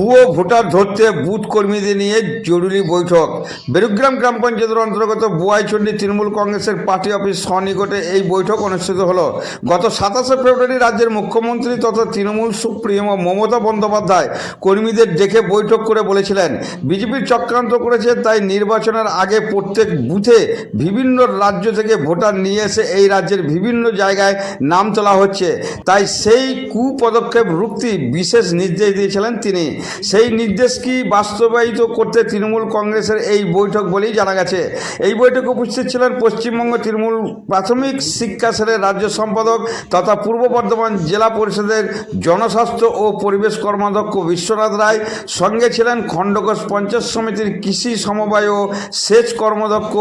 ভুয়ো ভোটার ধরতে বুথ কর্মীদের নিয়ে জরুরি বৈঠক। বেরুগ্রাম গ্রাম পঞ্চায়েতের অন্তর্গত বুয়াইচন্ডী তৃণমূল কংগ্রেসের পার্টি অফিস সনিকটে এই বৈঠক অনুষ্ঠিত হলো। গত সাতাশে ফেব্রুয়ারি রাজ্যের মুখ্যমন্ত্রী তথা তৃণমূল সুপ্রিমো মমতা বন্দ্যোপাধ্যায় কর্মীদের ডেকে বৈঠক করে বলেছিলেন বিজেপির চক্রান্ত করেছে, তাই নির্বাচনের আগে প্রত্যেক বুথে বিভিন্ন রাজ্য থেকে ভোটার নিয়ে এসে এই রাজ্যের বিভিন্ন জায়গায় নাম তোলা হচ্ছে। তাই সেই কুপদক্ষেপ রুখতে বিশেষ নির্দেশ দিয়েছিলেন তিনি। সেই নির্দেশ কি বাস্তবায়িত করতে তৃণমূল কংগ্রেসের এই বৈঠক বলেই জানা গেছে। এই বৈঠকে উপস্থিত ছিলেন পশ্চিমবঙ্গ তৃণমূল প্রাথমিক শিক্ষা সেলের রাজ্য সম্পাদক তথা পূর্ব বর্ধমান জেলা পরিষদের জনস্বাস্থ্য ও পরিবেশ কর্মাধ্যক্ষ বিশ্বনাথ রায়, সঙ্গে ছিলেন খণ্ডকোষ পঞ্চায়েত সমিতির কৃষি সমবায় ও সেচ কর্মাধ্যক্ষ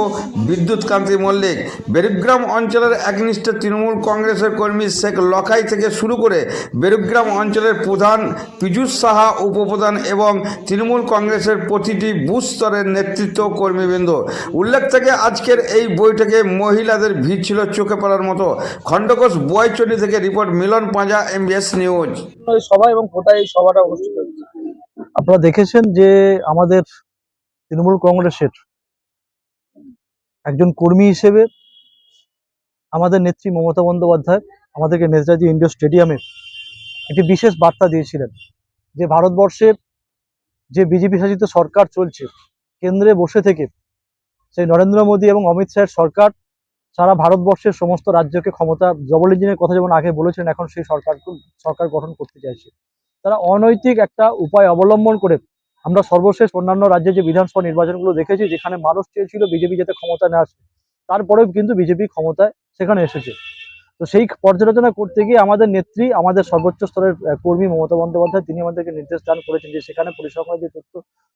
বিদ্যুৎ কান্তি মল্লিক। বেরুগ্রাম অঞ্চলের একনিষ্ঠ তৃণমূল কংগ্রেসের কর্মী শেখ লখাই থেকে শুরু করে বেরুগ্রাম অঞ্চলের প্রধান পীযূষ সাহা উপপ্রধান এবং তৃণমূল কংগ্রেসের প্রতিটি বুথ স্তরের নেতৃত্ব কর্মীবৃন্দ। উল্লেখ থেকে আজকের এই বৈঠকে মহিলাদের ভিড় ছিল চোখে পড়ার মতো। খণ্ডঘোষ বয়চন্ডী থেকে report Milan Panja MBS news সভা এবং কোথায় এই সভাটা অনুষ্ঠিত আপনারা দেখেছেন যে আমাদের তৃণমূল কংগ্রেসের একজন কর্মী হিসেবে আমাদের নেত্রী মমতা বন্দ্যোপাধ্যায় আমাদেরকে নেতাজি ইন্ডোর স্টেডিয়ামে একটি বিশেষ বার্তা দিয়েছিলেন। যে ভারতবর্ষের যে বিজেপি শাসিত সরকার চলছে, কেন্দ্রে বসে থেকে সেই নরেন্দ্র মোদী এবং অমিত শাহের সরকার সারা ভারতবর্ষের সমস্ত রাজ্যকে ক্ষমতা ডবল ইঞ্জিনের কথা যেমন আগে বলেছেন, এখন সেই সরকার সরকার গঠন করতে চাইছে। তারা অনৈতিক একটা উপায় অবলম্বন করে আমরা সর্বশেষ অন্যান্য রাজ্যে যে বিধানসভা নির্বাচনগুলো দেখেছি, যেখানে মানুষ চেয়েছিল বিজেপি যাতে ক্ষমতা না আসে, তারপরেও কিন্তু বিজেপি ক্ষমতায় সেখানে এসেছে। তো সেই পর্যালোচনা করতে গিয়ে আমাদের নেত্রী, আমাদের সর্বোচ্চ স্তরের কর্মী মমতা বন্দ্যোপাধ্যায়, তিনি আমাদেরকে নির্দেশ দান করেছেন যে সেখানে পরিসংখ্যানে যে তথ্য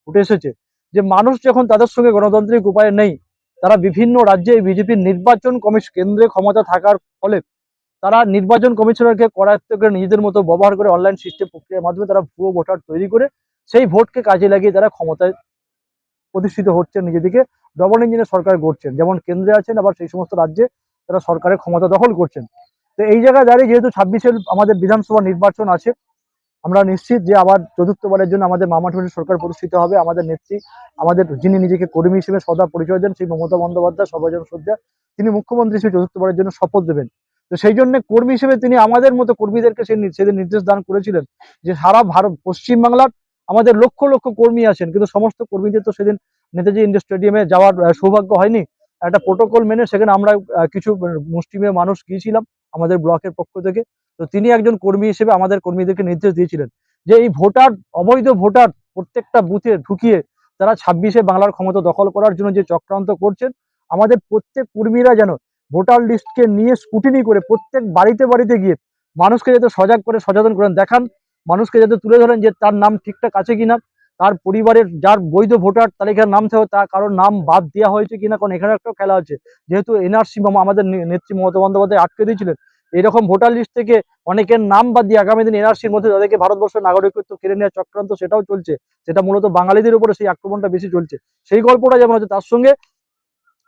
উঠে এসেছে, যে মানুষ যখন তাদের সঙ্গে গণতান্ত্রিক উপায়ে নেই, তারা বিভিন্ন রাজ্যে বিজেপির নির্বাচন কমিশন কেন্দ্রে ক্ষমতা থাকার ফলে তারা নির্বাচন কমিশনারকে করায়ত্ত করে নিজেদের মতো ব্যবহার করে অনলাইন সিস্টেম প্রক্রিয়ার মাধ্যমে তারা ভুয়ো ভোটার তৈরি করে সেই ভোটকে কাজে লাগিয়ে তারা ক্ষমতায় প্রতিষ্ঠিত হচ্ছেন নিজেদিকে ডবল ইঞ্জিনের সরকার গড়ছেন, যেমন কেন্দ্রে আছেন, আবার সেই সমস্ত রাজ্যে তারা সরকারের ক্ষমতা দখল করছেন। তো এই জায়গায় দাঁড়িয়ে যেহেতু ছাব্বিশের আমাদের বিধানসভা নির্বাচন আছে আমরা নিশ্চিত যে আবার চতুর্থবারের জন্য আমাদের মামাঠুরের সরকার প্রতিষ্ঠিত হবে আমাদের নেত্রী আমাদের যিনি নিজেকে কর্মী হিসেবে সদা পরিচয় দেন সেই মমতা বন্দ্যোপাধ্যায় সর্বজন শ্রদ্ধা তিনি মুখ্যমন্ত্রী হিসেবে চতুর্থবারের জন্য শপথ দেবেন। তো সেই জন্য কর্মী হিসেবে তিনি আমাদের মতো কর্মীদেরকে সেই সেদিন নির্দেশ দান করেছিলেন যে সারা ভারত পশ্চিমবাংলার আমাদের লক্ষ লক্ষ কর্মী আছেন কিন্তু সমস্ত কর্মীদের তো সেদিন নেতাজি ইন্ডোর স্টেডিয়ামে যাওয়ার সৌভাগ্য হয়নি। একটা প্রোটোকল মেনে সেখানে আমরা কিছু আহ, মুষ্টিমেয় মানুষ গিয়েছিলাম। আমাদের ব্লকের পক্ষ থেকে। তো তিনি একজন কর্মী হিসেবে আমাদের কর্মীদেরকে নির্দেশ দিয়েছিলেন যে এই ভোটার, অবৈধ ভোটার প্রত্যেকটা বুথে ঢুকিয়ে তারা ছাব্বিশে বাংলার ক্ষমতা দখল করার জন্য যে চক্রান্ত করছেন, আমাদের প্রত্যেক কর্মীরা যেন ভোটার লিস্টকে নিয়ে স্কুটিনি করে প্রত্যেক বাড়িতে বাড়িতে গিয়ে মানুষকে যাতে সজাগ করে সচেতন করেন দেখান, মানুষকে যাতে তুলে ধরেন যে তার নাম ঠিকঠাক আছে কিনা। তার পরিবারের যার বৈধ ভোটার তালিকার নাম থেকে তার কারোর নাম বাদ দেওয়া হয়েছে কিনা কারণ এখানে একটা খেলা আছে। যেহেতু এনআরসি আমাদের নেত্রী মমতা বন্দ্যোপাধ্যায় আটকে দিয়েছিলেন এরকম ভোটার লিস্ট থেকে অনেকের নাম বাদ দিয়ে আগামী দিন এনআরসির মধ্যে তাদেরকে ভারতবর্ষের নাগরিকত্ব কেড়ে নেওয়ার চক্রান্ত সেটাও চলছে। সেটা মূলত বাঙালিদের উপরে সেই আক্রমণটা বেশি চলছে। সেই গল্পটা যেমন হচ্ছে, তার সঙ্গে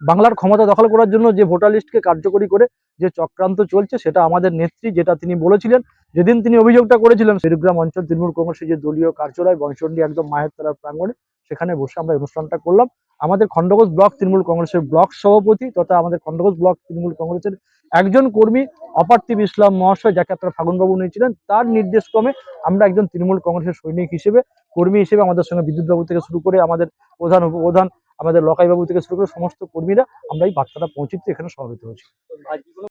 বাংলার ক্ষমতা দখল করার জন্য যে ভোটার লিস্টকে কার্যকরী করে যে চক্রান্ত চলছে, সেটা আমাদের নেত্রী যেটা তিনি বলেছিলেন, যেদিন তিনি অভিযোগটা করেছিলেন শিরগ্রাম অঞ্চল তৃণমূল কংগ্রেসের যে দলীয় কার্যালয় বংশন্ডি একদম মায়ের তলার প্রাঙ্গণে, সেখানে বসে আমরা অনুষ্ঠানটা করলাম। আমাদের খণ্ডঘোষ ব্লক তৃণমূল কংগ্রেসের ব্লক সভাপতি তথা আমাদের খণ্ডঘোষ ব্লক তৃণমূল কংগ্রেসের একজন কর্মী অপার্থিব ইসলাম মহাশয়, যাকে আপনারা ফাগুনবাবু নিয়েছিলেন, তার নির্দেশক্রমে আমরা একজন তৃণমূল কংগ্রেসের সৈনিক হিসেবে, কর্মী হিসেবে আমাদের সঙ্গে বিদ্যুৎবাবু থেকে শুরু করে আমাদের প্রধান, উপপ্রধান আমাদের লকাইবাবু থেকে শুরু করে সমস্ত কর্মীরা আমরা এই বার্তাটা পৌঁছে এখানে সমবেত হয়েছি।